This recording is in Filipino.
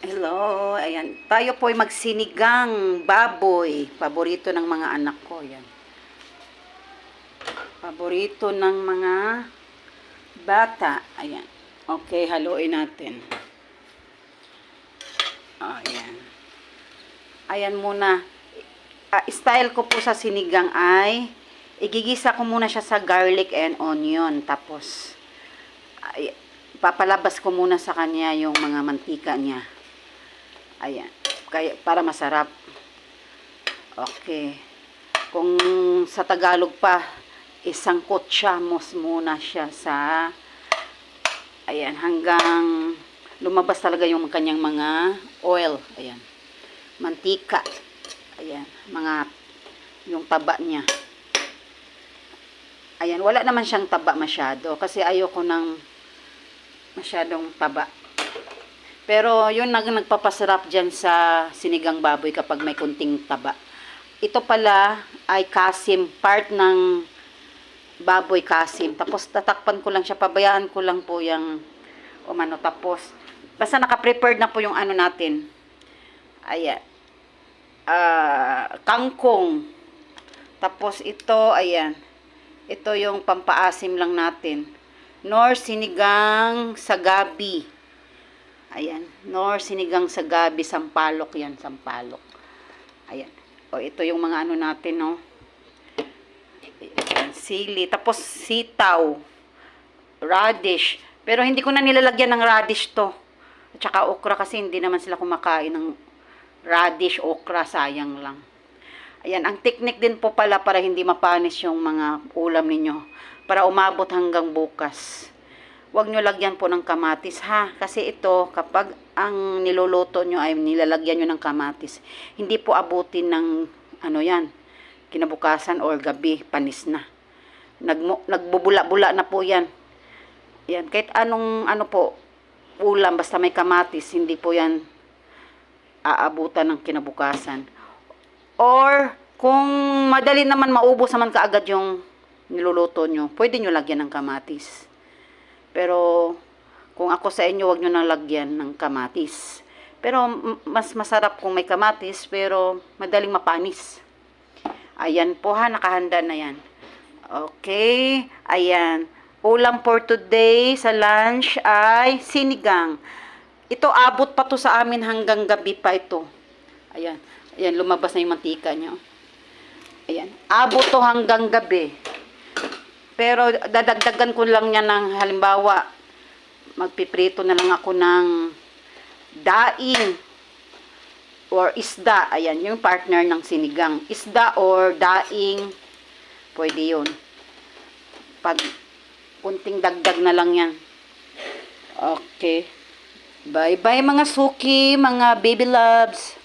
Hello, ayan. Tayo po ay magsinigang baboy. Paborito ng mga anak ko, yan. Paborito ng mga bata. Ayan. Okay, haluin natin. Ayan. Ayan muna. Ah, style ko po sa sinigang ay igigisa ko muna siya sa garlic and onion. Tapos, ay, papalabas ko muna sa kanya yung mga mantika niya. Ayan. Kaya, para masarap. Okay. Kung sa Tagalog pa, isang kutsamos muna siya sa ayan, hanggang lumabas talaga yung kanyang mga oil. Ayan. Mantika. Ayan. Mga yung taba niya. Ayan. Wala naman siyang taba masyado kasi ayoko ng masyadong taba. Pero yun nag nagpapasarap dyan sa sinigang baboy kapag may kunting taba. Ito pala ay kasim, part ng baboy kasim. Tapos tatakpan ko lang siya, pabayaan ko lang po yung umano. Tapos, basta naka-prepared na po yung ano natin. Ayan. Ah, kangkong. Tapos ito, ayan. Ito yung pampaasim lang natin. Nor sinigang sa gabi. Ayan. Nor sinigang sa gabi, sampalok yan, sampalok. Ayan. O, ito yung mga ano natin, no. Sili. Tapos, sitaw. Radish. Pero hindi ko na nilalagyan ng radish to. At saka okra kasi hindi naman sila kumakain ng radish, okra. Sayang lang. Ayan, ang technique din po pala para hindi mapanis yung mga ulam ninyo. Para umabot hanggang bukas. Huwag nyo lagyan po ng kamatis ha. Kasi ito, kapag ang niluluto nyo ay nilalagyan nyo ng kamatis, hindi po abutin ng ano yan, kinabukasan or gabi, panis na. Nagmu- nagbubula-bula na po yan. Yan, kahit anong ano po, ulam, basta may kamatis, hindi po yan aabutan ng kinabukasan. Or, kung madali naman maubos naman kaagad yung niluluto nyo, pwede nyo lagyan ng kamatis. Pero, kung ako sa inyo, wag nyo nang lagyan ng kamatis. Pero, mas masarap kung may kamatis, pero madaling mapanis. Ayan po ha, nakahanda na yan. Okay, ayan. Ulam for today sa lunch ay sinigang. Ito, abot pa to sa amin hanggang gabi pa ito. Ayan. Ayan, lumabas na yung mantika nyo. Ayan. Abot to hanggang gabi. Pero dadagdagan ko lang niya ng halimbawa, magpiprito na lang ako ng daing or isda. Ayan, yung partner ng sinigang. Isda or daing, pwede yun. Pag kunting dagdag na lang yan. Okay. Bye-bye mga suki, mga baby loves.